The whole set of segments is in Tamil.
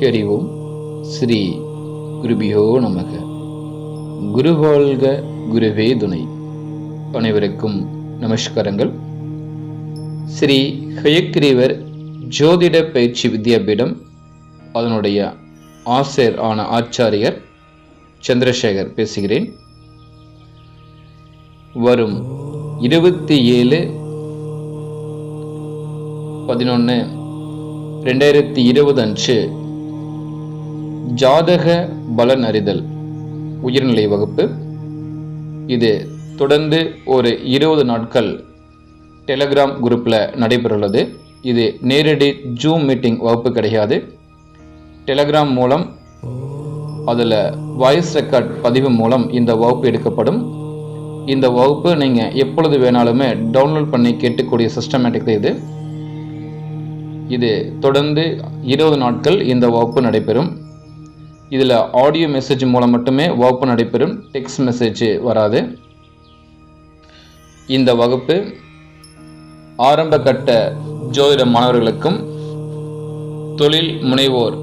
ஹரி ஓம் ஸ்ரீ குருபியோ நமக. குருவாழ்க குருவே துணை. அனைவருக்கும் நமஸ்காரங்கள். ஸ்ரீ ஹயக்ரீவர் ஜோதிட பயிற்சி வித்யாபீடம் அதனுடைய ஆசிரியர் ஆன ஆச்சாரியர் சந்திரசேகர் பேசுகிறேன். வரும் இருபத்தி ஏழு பதினொன்று ரெண்டாயிரத்தி இருபது அன்று ஜாதக பலன் அறிதல் உயர்நிலை வகுப்பு. இது தொடர்ந்து ஒரு இருபது நாட்கள் டெலகிராம் குரூப்பில் நடைபெறுள்ளது இது நேரடி ஜூம் மீட்டிங் வகுப்பு கிடையாது. டெலகிராம் மூலம் அதில் வாய்ஸ் ரெக்கார்ட் பதிவு மூலம் இந்த வகுப்பு எடுக்கப்படும். இந்த வகுப்பு நீங்கள் எப்பொழுது வேணாலுமே டவுன்லோட் பண்ணி கேட்கக்கூடிய சிஸ்டமேட்டிக் இது. இது தொடர்ந்து இருபது நாட்கள் இந்த வகுப்பு நடைபெறும். இதில் ஆடியோ மெசேஜ் மூலம் மட்டுமே வகுப்பு நடைபெறும். டெக்ஸ்ட் மெசேஜ் வராது. இந்த வகுப்பு ஆரம்ப கட்ட ஜோதிட மாணவர்களுக்கும் தொழில் முனைவோர்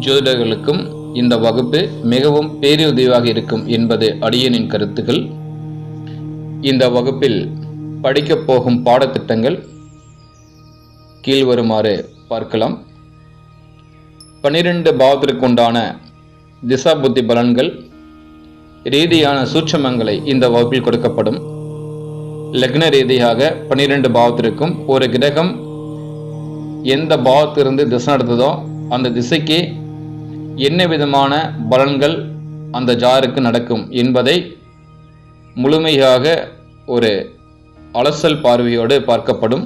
ஜோதிடர்களுக்கும் இந்த வகுப்பு மிகவும் பேருதவியாக இருக்கும் என்பது அடியனின் கருத்துக்கள் இந்த வகுப்பில் படிக்கப் போகும் பாடத்திட்டங்கள் கீழ்வருமாறு பார்க்கலாம். பன்னிரண்டு பாவத்திற்குண்டான திசா புத்தி பலன்கள் ரீதியான சூட்சமங்களை இந்த வகுப்பில் கொடுக்கப்படும். லக்ன ரீதியாக பன்னிரெண்டு பாவத்திற்கும் ஒரு கிரகம் எந்த பாவத்திலிருந்து திசை நடந்ததோ அந்த திசைக்கு என்ன விதமான பலன்கள் அந்த ஜாருக்கு நடக்கும் என்பதை முழுமையாக ஒரு அலசல் பார்வையோடு பார்க்கப்படும்.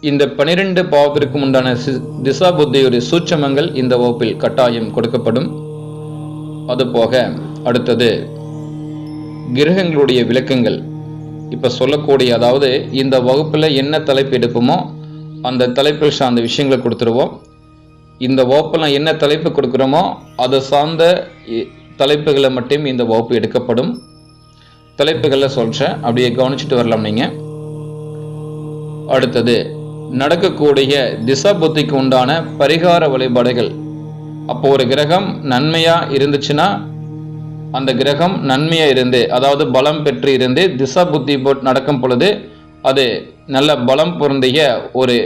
இந்த பனிரெண்டு பாவத்திற்கும் உண்டான திசா புத்தியுடைய சூட்சமங்கள் இந்த வகுப்பில் கட்டாயம் கொடுக்கப்படும். அதுபோக அடுத்தது கிரகங்களுடைய விளக்கங்கள். இப்போ சொல்லக்கூடிய அதாவது இந்த வகுப்பில் என்ன தலைப்பு எடுப்போமோ அந்த தலைப்பில் சார்ந்த விஷயங்களை கொடுத்துருவோம். இந்த வகுப்பில் என்ன தலைப்பு கொடுக்குறோமோ அதை சார்ந்த இ- தலைப்புகளை மட்டும் இந்த வகுப்பு எடுக்கப்படும். தலைப்புகளை சொல்கிறேன் அப்படியே கவனிச்சுட்டு வரலாம் நீங்கள் அடுத்தது நடக்கக்கூடிய திசா புத்திக்கு உண்டான பரிகார வழிபாடுகள். அப்போ ஒரு கிரகம் நன்மையாக இருந்துச்சுன்னா அந்த கிரகம் நன்மையாக இருந்து அதாவது பலம் பெற்று இருந்து திசா புத்தி போட் நடக்கும் பொழுது அது நல்ல பலம் பொருந்திய ஒரு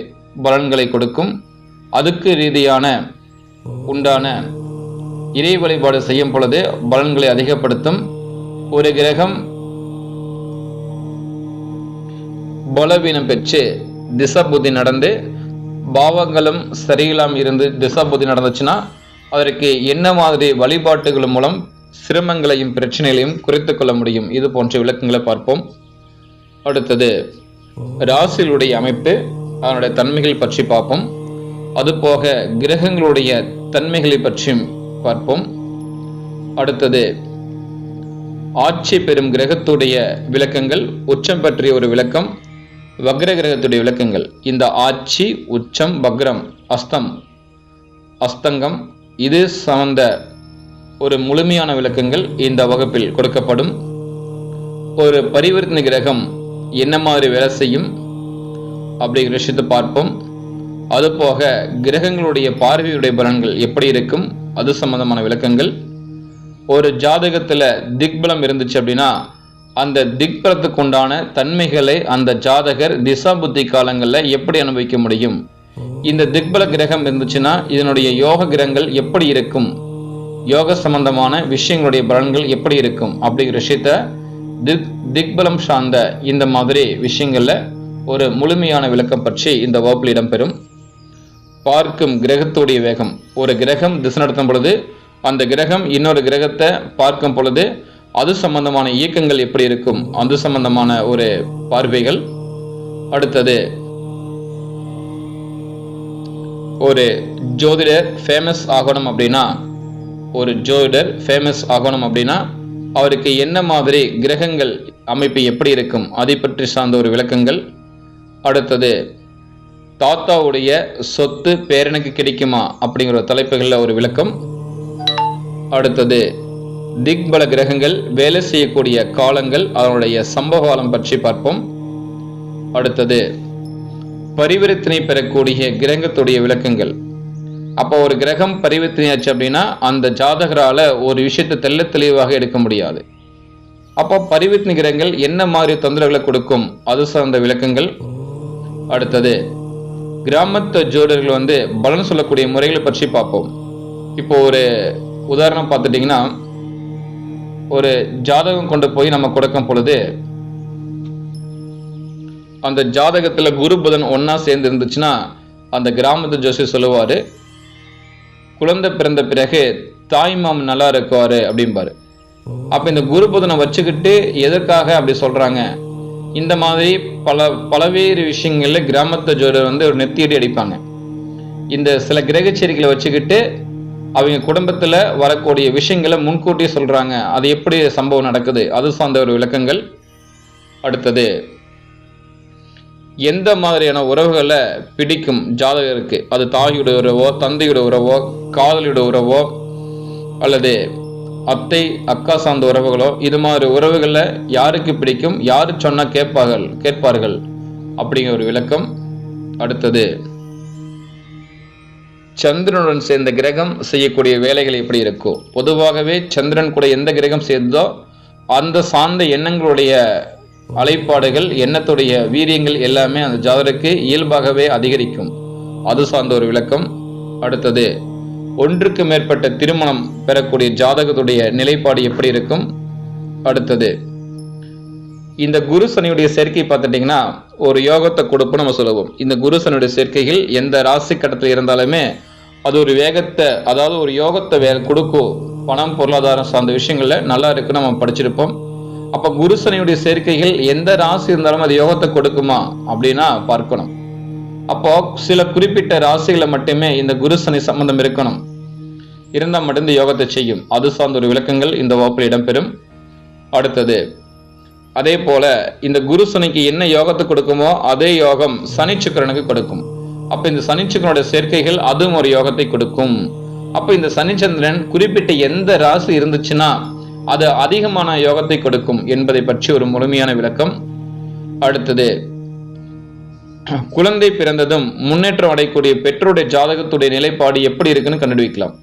பலன்களை கொடுக்கும். அதுக்கு ரீதியான உண்டான இறை வழிபாடு செய்யும் பொழுது பலன்களை அதிகப்படுத்தும். ஒரு கிரகம் பலவீனம் பெற்று திசபுதி நடந்து பாவங்களும் சரியில்லாமல் இருந்து திசபுதி நடந்துச்சுன்னா அதற்கு என்ன மாதிரி வழிபாட்டுகள் மூலம் சிரமங்களையும் பிரச்சனைகளையும் குறைத்து கொள்ள முடியும்? இது போன்ற விளக்கங்களை பார்ப்போம். அடுத்தது ராசிகளுடைய அமைப்பு அதனுடைய தன்மைகள் பற்றி பார்ப்போம். அதுபோக கிரகங்களுடைய தன்மைகளை பற்றியும் பார்ப்போம். அடுத்தது ஆட்சி பெறும் கிரகத்துடைய விளக்கங்கள் உச்சம் பற்றிய ஒரு விளக்கம் வக்ர கிரகத்துடைய விளக்கங்கள். இந்த ஆட்சி உச்சம் வக்ரம் அஸ்தம். அஸ்தங்கம் இது சம்பந்த ஒரு முழுமையான விளக்கங்கள் இந்த வகுப்பில் கொடுக்கப்படும். ஒரு பரிவர்த்தனை கிரகம் என்ன மாதிரி வேலை செய்யும் அப்படிங்கிற விஷயத்தை பார்ப்போம். அதுபோக கிரகங்களுடைய பார்வையுடைய பலன்கள் எப்படி இருக்கும்? அது சம்பந்தமான விளக்கங்கள். ஒரு ஜாதகத்தில் திக்பலம் இருந்துச்சு அப்படின்னா அந்த திக்பலத்துக்கு உண்டான தன்மைகளை அந்த ஜாதகர் திசா புத்தி காலங்களில் எப்படி அனுபவிக்க முடியும்? இந்த திக்பல கிரகம் இருந்துச்சுன்னா இதனுடைய யோக கிரகங்கள் எப்படி இருக்கும்? யோக சம்பந்தமான விஷயங்களுடைய பலன்கள் எப்படி இருக்கும்? அப்படிங்கிற விஷயத்த திக் திக்பலம் சார்ந்த இந்த மாதிரி விஷயங்களில் ஒரு முழுமையான விளக்கம் பற்றி இந்த வகுப்பில் இடம்பெறும். பார்க்கும் கிரகத்துடைய வேகம். ஒரு கிரகம் திசை நடத்தும் பொழுது அந்த கிரகம் இன்னொரு கிரகத்தை பார்க்கும் பொழுது அது சம்பந்தமான இயக்கங்கள் எப்படி இருக்கும்? அது சம்பந்தமான ஒரு பார்வைகள். அடுத்தது ஒரு ஜோதிடர் ஃபேமஸ் ஆகணும் அப்படின்னா ஒரு ஜோதிடர் ஃபேமஸ் ஆகணும் அப்படின்னா அவருக்கு என்ன மாதிரி கிரகங்கள் அமைப்பு எப்படி இருக்கும்? அதை பற்றி சார்ந்த ஒரு விளக்கங்கள். அடுத்தது தாத்தாவுடைய சொத்து பேரனுக்கு கிடைக்குமா? அப்படிங்கிற ஒரு தலைப்புகளில் ஒரு விளக்கம். அடுத்தது திக்பல கிரகங்கள் வேலை செய்யக்கூடிய காலங்கள் அதனுடைய சம்பவகாலம் பற்றி பார்ப்போம். அடுத்தது பரிவர்த்தனை பெறக்கூடிய கிரகத்துடைய விளக்கங்கள். அப்போ ஒரு கிரகம் பரிவர்த்தனையாச்சு அப்படின்னா அந்த ஜாதகரால் ஒரு விஷயத்தை தெள்ள தெளிவாக எடுக்க முடியாது. அப்போ பரிவர்த்தனை கிரகங்கள் என்ன மாதிரி தொந்தரவுகளை கொடுக்கும் அது சார்ந்த விளக்கங்கள். அடுத்தது கிராமத்து ஜோடர்கள் வந்து பலன் சொல்லக்கூடிய முறைகளை பற்றி பார்ப்போம். இப்போ ஒரு உதாரணம் பார்த்துட்டிங்கன்னா ஒரு ஜாதகம் கொண்டு போய் நம்ம கொடுக்கும் பொழுது அந்த ஜாதகத்துல குரு புதன் ஒன்றா சேர்ந்து இருந்துச்சுன்னா அந்த கிராமத்து ஜோசி சொல்லுவாரு குழந்தை பிறந்த பிறகு தாய்மாம் நல்லா இருக்குவார் அப்படிம்பாரு. அப்போ இந்த குரு புதனை வச்சுக்கிட்டு எதற்காக அப்படி சொல்றாங்க? இந்த மாதிரி பல பலவேறு விஷயங்கள்ல கிராமத்து ஜோடர் வந்து ஒரு நெத்தியடி அடிப்பாங்க. இந்த சில கிரகச்சேரிகளை வச்சுக்கிட்டு அவங்க குடும்பத்தில் வரக்கூடிய விஷயங்களை முன்கூட்டியே சொல்கிறாங்க அது எப்படி சம்பவம் நடக்குது? அது சார்ந்த ஒரு விளக்கங்கள். அடுத்தது எந்த மாதிரியான உறவுகளை பிடிக்கும் ஜாதகருக்கு? அது தாயோட உறவோ தந்தையோட உறவோ காதலியோட உறவோ அல்லது அத்தை அக்கா சார்ந்த உறவுகளோ இது மாதிரி உறவுகளை யாருக்கு பிடிக்கும்? யார் சொன்னால் கேட்பார்கள் கேட்பார்கள். அப்படிங்கிற ஒரு விளக்கம். அடுத்தது சந்திரனுடன் சேர்ந்த கிரகம் செய்யக்கூடிய வேலைகள் எப்படி இருக்கோ. பொதுவாகவே சந்திரன் கூட எந்த கிரகம் சேர்ந்தோ அந்த சார்ந்த எண்ணங்களுடைய அலைப்பாடுகள் எண்ணத்துடைய வீரியங்கள் எல்லாமே அந்த ஜாதகருக்கு இயல்பாகவே அதிகரிக்கும். அது சார்ந்த ஒரு விளக்கம். அடுத்தது ஒன்றுக்கு மேற்பட்ட திருமணம் பெறக்கூடிய ஜாதகத்துடைய நிலைப்பாடு எப்படி இருக்கும்? அடுத்தது இந்த குரு சனியுடைய சேர்க்கை பார்த்துட்டிங்கன்னா ஒரு யோகத்தை கொடுப்பு நம்ம சொல்லுவோம். இந்த குரு சனியுடைய சேர்க்கைகள் எந்த ராசி கட்டத்தில் இருந்தாலுமே அது ஒரு வேகத்தை அதாவது ஒரு யோகத்தை வே கொடுக்கும். பணம் பொருளாதாரம் சார்ந்த விஷயங்களில் நல்லா இருக்குன்னு நம்ம படிச்சிருப்போம். அப்போ குரு சனியுடைய சேர்க்கைகள் எந்த ராசி இருந்தாலும் அது யோகத்தை கொடுக்குமா அப்படின்னா பார்க்கணும். அப்போ சில குறிப்பிட்ட ராசிகளை மட்டுமே இந்த குரு சனி சம்பந்தம் இருக்கணும். இருந்தால் மட்டும் இந்த யோகத்தை செய்யும். அது சார்ந்த ஒரு விளக்கங்கள் இந்த வகுப்பில் இடம்பெறும். அடுத்தது அதே போல இந்த குரு சனிக்கு என்ன யோகத்தை கொடுக்குமோ அதே யோகம் சனிச்சுக்கரனுக்கு கொடுக்கும். அப்ப இந்த சனிச்சுக்கரனுடைய சேர்க்கைகள் அதுவும் ஒரு யோகத்தை கொடுக்கும். அப்ப இந்த சனிச்சந்திரன் குறிப்பிட்ட எந்த ராசி இருந்துச்சுன்னா அது அதிகமான யோகத்தை கொடுக்கும் என்பதை பற்றி ஒரு முழுமையான விளக்கம். அடுத்தது குழந்தை பிறந்ததும் முன்னேற்றம் அடையக்கூடிய பெற்றோருடைய ஜாதகத்துடைய நிலைப்பாடு எப்படி இருக்குன்னு கண்டுபிடிக்கலாம்.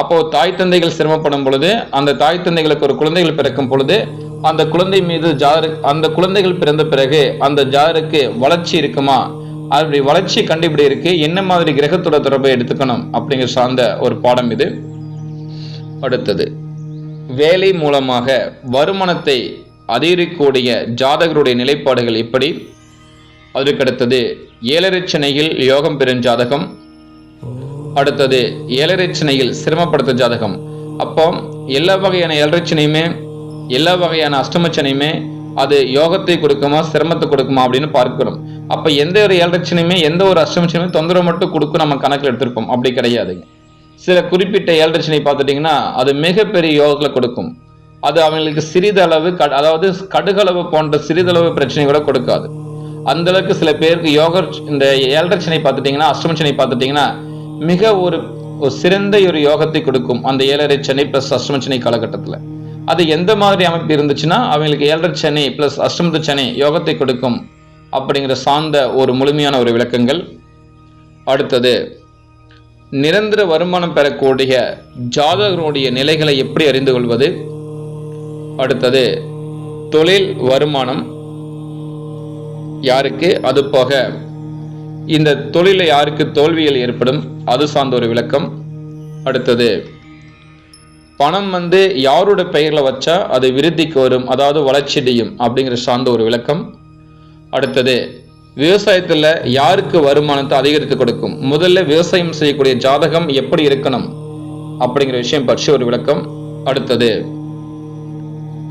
அப்போ தாய் தந்தைகள் சிரமப்படும் பொழுது அந்த தாய் தந்தைகளுக்கு ஒரு குழந்தைகள் பிறக்கும் பொழுது அந்த குழந்தை மீது ஜாதக அந்த குழந்தைகள் பிறந்த பிறகு அந்த ஜாதருக்கு வளர்ச்சி இருக்குமா? அப்படி வளர்ச்சி கண்டுபிடி இருக்கு. என்ன மாதிரி கிரகத்தோட தொடர்பை எடுத்துக்கணும் அப்படிங்கிற சார்ந்த ஒரு பாடம் இது. அடுத்தது வேலை மூலமாக வருமானத்தை அதிகரிக்கக்கூடிய ஜாதகருடைய நிலைப்பாடுகள் எப்படி? அதற்கடுத்தது ஏழரைச்சனையில் யோகம் பெறும் ஜாதகம். அடுத்தது ஏழரைச்சனையில் சிரமப்படுத்த ஜாதகம். அப்போ எல்லா வகையான ஏழரைச்சனையுமே எல்லா வகையான அஷ்டமச்சனையுமே அது யோகத்தை கொடுக்குமா சிரமத்தை கொடுக்குமா அப்படின்னு பார்க்கிறோம். அப்ப எந்த ஒரு ஏழரட்சனையுமே எந்த ஒரு அஷ்டமச்சனையுமே தொந்தரவு மட்டும் கொடுக்கும் நம்ம கணக்கில் எடுத்திருப்போம். அப்படி கிடையாதுங்க சில குறிப்பிட்ட ஏழரட்சனை பார்த்துட்டிங்கன்னா அது மிகப்பெரிய யோகத்தில் கொடுக்கும். அது அவங்களுக்கு சிறிதளவு க அதாவது கடுகளவு போன்ற சிறிதளவு பிரச்சனை கூட கொடுக்காது. அந்த அளவுக்கு சில பேருக்கு யோக இந்த ஏழரட்சனை பார்த்துட்டிங்கன்னா அஷ்டமச்சனை பார்த்துட்டிங்கன்னா மிக ஒரு ஒரு சிறந்த ஒரு யோகத்தை கொடுக்கும் அந்த ஏழரை சென்னை ப்ளஸ் அஷ்டமச்சனை காலகட்டத்தில். அது எந்த மாதிரி அமைப்பு இருந்துச்சுன்னா அவங்களுக்கு ஏழரை சனி பிளஸ் அஷ்டமத்து சனி யோகத்தை கொடுக்கும் அப்படிங்கிற சார்ந்த ஒரு முழுமையான ஒரு விளக்கங்கள். அடுத்தது நிரந்தர வருமானம் பெறக்கூடிய ஜாதகருடைய நிலைகளை எப்படி அறிந்து கொள்வது? அடுத்தது தொழில் வருமானம் யாருக்கு? அது போக இந்த தொழிலில் யாருக்கு தோல்விகள் ஏற்படும்? அது சார்ந்த ஒரு விளக்கம். அடுத்தது பணம் வந்து யாரோட பெயரில் வச்சா அது விருத்திக்கு வரும் அதாவது வளர்ச்சியடையும் அப்படிங்கிற சார்ந்த ஒரு விளக்கம். அடுத்தது விவசாயத்தில் யாருக்கு வருமானத்தை அதிகரித்து கொடுக்கும்? முதல்ல விவசாயம் செய்யக்கூடிய ஜாதகம் எப்படி இருக்கணும்? அப்படிங்கிற விஷயம் பற்றி ஒரு விளக்கம். அடுத்தது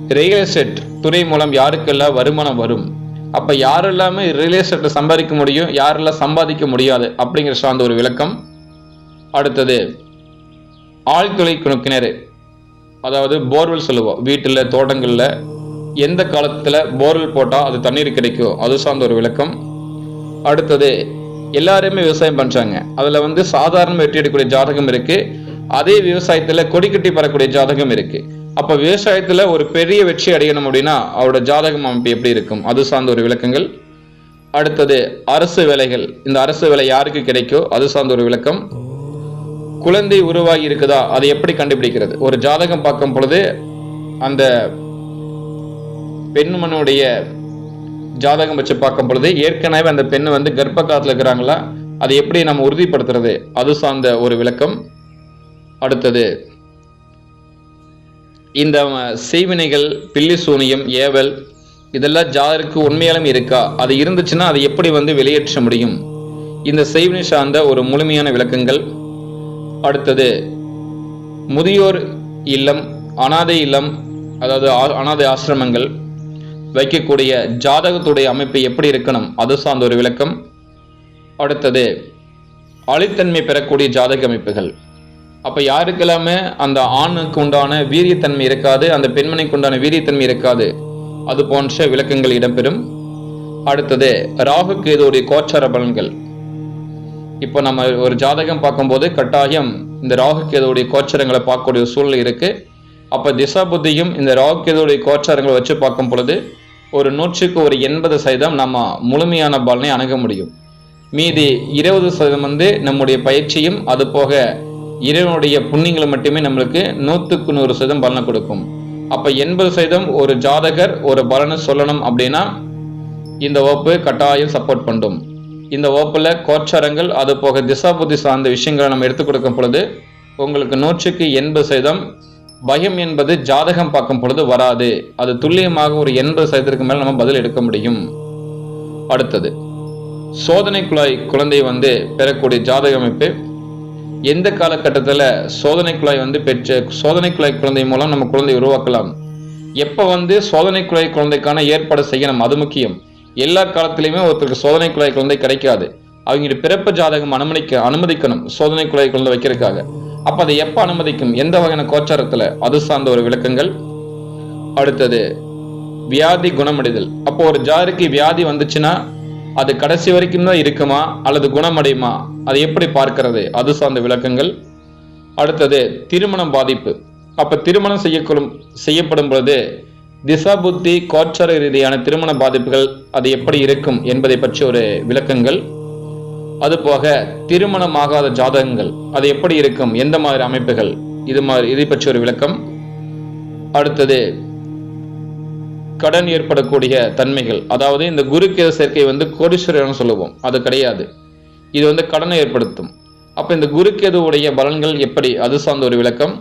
ரியல் எஸ்டேட் துறை மூலம் யாருக்கெல்லாம் வருமானம் வரும்? அப்போ யாரெல்லாமே ரியல் எஸ்டேட்டில் சம்பாதிக்க முடியும் யாரெல்லாம் சம்பாதிக்க முடியாது அப்படிங்கிற சார்ந்த ஒரு விளக்கம். அடுத்தது ஆழ்துளை கிண- அதாவது போர்வெல் சொல்லுவோம் வீட்டில் தோட்டங்களில் எந்த காலத்தில் போர்வெல் போட்டால் அது தண்ணீர் கிடைக்கும்? அது சார்ந்த ஒரு விளக்கம். அடுத்தது எல்லாருமே விவசாயம் பண்ணுறாங்க அதில் வந்து சாதாரண வெற்றி எடுக்கக்கூடிய ஜாதகம் இருக்குது அதே விவசாயத்தில் கொடி கட்டி பறக்கூடிய ஜாதகம் இருக்குது அப்போ விவசாயத்தில் ஒரு பெரிய வெற்றி அடையணும் அப்படின்னா அவரோட ஜாதகம் அமைப்பு எப்படி இருக்கும்? அது சார்ந்த ஒரு விளக்கங்கள். அடுத்தது அரசு வேலைகள். இந்த அரசு வேலை யாருக்கு கிடைக்கோ அது சார்ந்த ஒரு விளக்கம். குழந்தை உருவாகி இருக்குதா அதை எப்படி கண்டுபிடிக்கிறது? ஒரு ஜாதகம் பார்க்கும் பொழுது அந்த பெண்மனுடைய ஜாதகம் வச்சு பார்க்கும் பொழுது ஏற்கனவே அந்த பெண் வந்து கர்ப்ப காலத்தில் இருக்கிறாங்களா? அதை எப்படி நம்ம உறுதிப்படுத்துறது? அது சார்ந்த ஒரு விளக்கம். அடுத்தது இந்த செய்வினைகள் பில்லி சூனியம் ஏவல் இதெல்லாம் ஜாதருக்கு உண்மையாலும் இருக்கா? அது இருந்துச்சுன்னா அதை எப்படி வந்து வெளியேற்ற முடியும்? இந்த செய்வினை சார்ந்த ஒரு முழுமையான விளக்கங்கள். அடுத்தது முதியோர் இல்லம் அனாதை இல்லம் அதாவது ஆ- அனாதை ஆசிரமங்கள் வைக்கக்கூடிய ஜாதகத்துடைய அமைப்பு எப்படி இருக்கணும் அது சார்ந்த ஒரு விளக்கம். அடுத்தது அழித்தன்மை பெறக்கூடிய ஜாதக அமைப்புகள். அப்போ யாருக்கெல்லாமே அந்த ஆணுக்கு உண்டான வீரியத்தன்மை இருக்காது அந்த பெண்மணிக்கு உண்டான வீரியத்தன்மை இருக்காது அது போன்ற விளக்கங்கள் இடம்பெறும். அடுத்தது ராகு கேதுடைய கோச்சார பலன்கள். இப்போ நம்ம ஒரு ஜாதகம் பார்க்கும்போது கட்டாயம் இந்த ராகு கேதுவுடைய கோச்சாரங்களை பார்க்கக்கூடிய சூழல் சூழ்நிலை இருக்கு. அப்போ திசா புத்தியும் இந்த ராகு கேதுவுடைய கோச்சாரங்களை வச்சு பார்க்கும் பொழுது ஒரு நூற்றுக்கு ஒரு எண்பது சதவீதம் நம்ம முழுமையான பலனை அணுக முடியும். மீதி இருபது சதவீதம் வந்து நம்முடைய பயிற்சியும் அது போக இறைவனுடைய புண்ணியங்களை மட்டுமே நம்மளுக்கு நூற்றுக்கு நூறு சதவீதம் பலனை கொடுக்கும். அப்போ எண்பது சதவீதம் ஒரு ஜாதகர் ஒரு பலனை சொல்லணும் அப்படின்னா இந்த வகுப்பு கட்டாயம் சப்போர்ட் பண்ணும். இந்த ஓப்பில் கோச்சாரங்கள் அது போக திசாபுத்தி சார்ந்த விஷயங்களை நம்ம எடுத்துக் கொடுக்கும் பொழுது உங்களுக்கு நூற்றுக்கு எண்பது சதவீதம் பயம் என்பது ஜாதகம் பார்க்கும் பொழுது வராது. அது துல்லியமாக ஒரு எண்பது சதவீதத்துக்கு மேல் நம்ம பதில் எடுக்க முடியும். அடுத்தது சோதனை குழாய் குழந்தை வந்து பெறக்கூடிய ஜாதக அமைப்பு எந்த காலகட்டத்தில் சோதனை குழாய் வந்து பெற்ற சோதனை குழாய் குழந்தை மூலம் நம்ம குழந்தை உருவாக்கலாம். எப்போ வந்து சோதனை குழாய் குழந்தைக்கான ஏற்பாடு செய்யணும் அது முக்கியம். எல்லா காலத்திலையுமே ஒருத்தருக்கு சோதனை குழாய் குழந்தை கிடைக்காது. அவங்க பிறப்பு ஜாதகம் அனுமதிக்க அனுமதிக்கணும். சோதனை குழாய் குழந்தை வைக்கிறதுக்காக. அப்போ அதை எப்போ அனுமதிக்கும்? எந்த வகையான கோச்சாரத்தில்? அது சார்ந்த ஒரு விளக்கங்கள். அடுத்தது வியாதி குணமடைதல். அப்போ ஒரு ஜாருக்கு வியாதி வந்துச்சுன்னா அது கடைசி வரைக்கும் தான் இருக்குமா? அல்லது குணமடையுமா? அதை எப்படி பார்க்கிறது? அது சார்ந்த விளக்கங்கள். அடுத்தது திருமணம் பாதிப்பு. அப்ப திருமணம் செய்யக்கூடும் செய்யப்படும் பொழுது திசா புத்தி கோச்சார ரீதியான திருமண பாதிப்புகள் அது எப்படி இருக்கும் என்பதை பற்றி ஒரு விளக்கங்கள். அதுபோக திருமணமாகாத ஜாதகங்கள் அது எப்படி இருக்கும் எந்த மாதிரி அமைப்புகள் இது மாதிரி இதை பற்றி ஒரு விளக்கம். அடுத்தது கடன் ஏற்படக்கூடிய தன்மைகள் அதாவது இந்த குருக்கேது சேர்க்கை வந்து கோடீஸ்வரன் சொல்லுவோம் அது கிடையாது. இது வந்து கடனை ஏற்படுத்தும். அப்போ இந்த குருக்கேதுவுடைய பலன்கள் எப்படி அது சார்ந்த ஒரு விளக்கம்.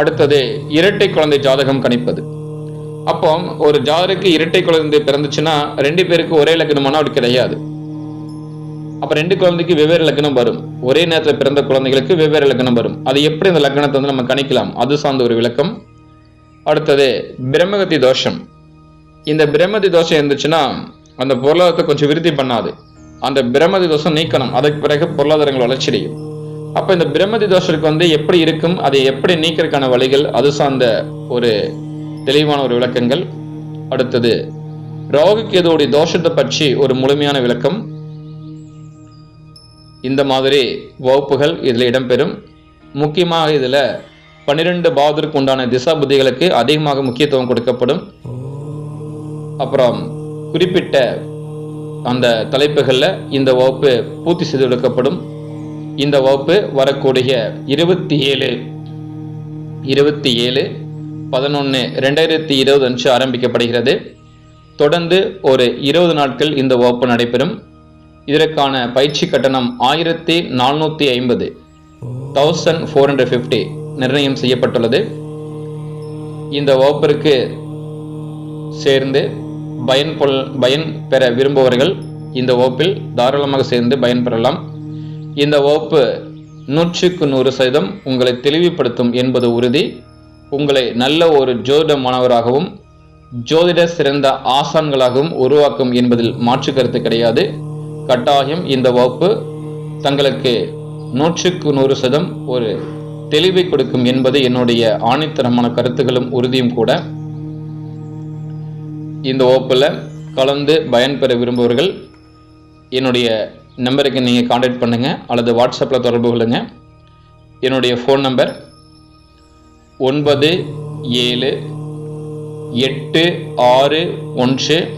அடுத்தது இரட்டை குழந்தை ஜாதகம் கணிப்பது. அப்போ ஒரு ஜாதருக்கு இரட்டை குழந்தை பிறந்துச்சுன்னா ரெண்டு பேருக்கு ஒரே லக்னமானா அப்படி கிடையாது. அப்ப ரெண்டு குழந்தைக்கு வெவ்வேறு லக்னம் வரும். ஒரே நேரத்தில் பிறந்த குழந்தைகளுக்கு வெவ்வேறு லக்னம் வரும். அது எப்படி இந்த லக்னத்தை வந்து நம்ம கணிக்கலாம்? அது சார்ந்த ஒரு விளக்கம். அடுத்தது பிரம்மகத்தி தோஷம். இந்த பிரம்மதி தோஷம் இருந்துச்சுன்னா அந்த பொருளாதாரத்தை கொஞ்சம் விருத்தி பண்ணாது. அந்த பிரம்மதி தோஷம் நீக்கணும். அதுக்கு பிறகு பொருளாதாரங்கள் வளர்ச்சியடையும். அப்போ இந்த பிரம்மதி தோஷத்துக்கு வந்து எப்படி இருக்கும்? அதை எப்படி நீக்கிறதுக்கான வழிகள்? அது சார்ந்த ஒரு தெளிவான ஒரு விளக்கங்கள். அடுத்தது ராகு கேதுவுடைய தோஷத்தை பற்றி ஒரு முழுமையான விளக்கம். இந்த மாதிரி வகுப்புகள் இதில் இடம்பெறும். முக்கியமாக இதில் பன்னிரெண்டு பாவத்திற்கு உண்டான திசா புத்திகளுக்கு அதிகமாக முக்கியத்துவம் கொடுக்கப்படும். அப்புறம் குறிப்பிட்ட அந்த தலைப்புகளில் இந்த வகுப்பு பூர்த்தி செய்து கொடுக்கப்படும் இந்த வகுப்பு வரக்கூடிய இருபத்தி ஏழு இருபத்தி ஏழு பதினொன்று ரெண்டாயிரத்தி இருபது அன்று ஆரம்பிக்கப்படுகிறது. தொடர்ந்து ஒரு இருபது நாட்கள் இந்த வகுப்பு நடைபெறும். இதற்கான பயிற்சி கட்டணம் ஆயிரத்தி நானூற்றி ஐம்பது. தௌசண்ட் ஃபோர் ஹண்ட்ரட் ஃபிஃப்டி நிர்ணயம் செய்யப்பட்டுள்ளது. இந்த வகுப்பிற்கு சேர்ந்து பயன் பொல் பயன் பெற விரும்புபவர்கள் இந்த வகுப்பில் தாராளமாக சேர்ந்து பயன்பெறலாம் இந்த வகுப்பு நூற்றுக்கு நூறு சதவீதம் உங்களை தெளிவுபடுத்தும் என்பது உறுதி. உங்களை நல்ல ஒரு ஜோதிட மாணவராகவும் ஜோதிட சிறந்த ஆசான்களாகவும் உருவாக்கும் என்பதில் மாற்று கருத்து கிடையாது. கட்டாயம் இந்த வகுப்பு தங்களுக்கு நூற்றுக்கு நூறு சதம் ஒரு தெளிவை கொடுக்கும் என்பது என்னுடைய ஆணித்தரமான கருத்துகளும் உறுதியும் கூட. இந்த வகுப்பில் கலந்து பயன்பெற விரும்புபவர்கள் என்னுடைய நம்பருக்கு நீங்கள் காண்டாக்ட் பண்ணுங்கள் அல்லது வாட்ஸ்அப்பில் தொடர்பு கொள்ளுங்கள் என்னுடைய ஃபோன் நம்பர் ஒன்பது ஏழு எட்டு ஆறு ஒன்று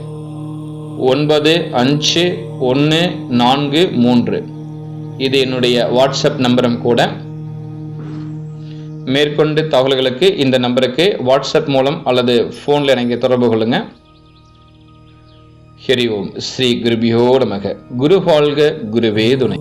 ஒன்பது அஞ்சு ஒன்று நான்கு மூன்று. இது என்னுடைய வாட்ஸ்அப் நம்பரும் கூட. மேற்கொண்டு தகவல்களுக்கு இந்த நம்பருக்கு வாட்ஸ்அப் மூலம் அல்லது ஃபோனில் எனக்கு தொடர்பு கொள்ளுங்கள் ஹெரி ஓம். ஸ்ரீ குருபியோ நமக. குரு வாழ்க குருவே துணை.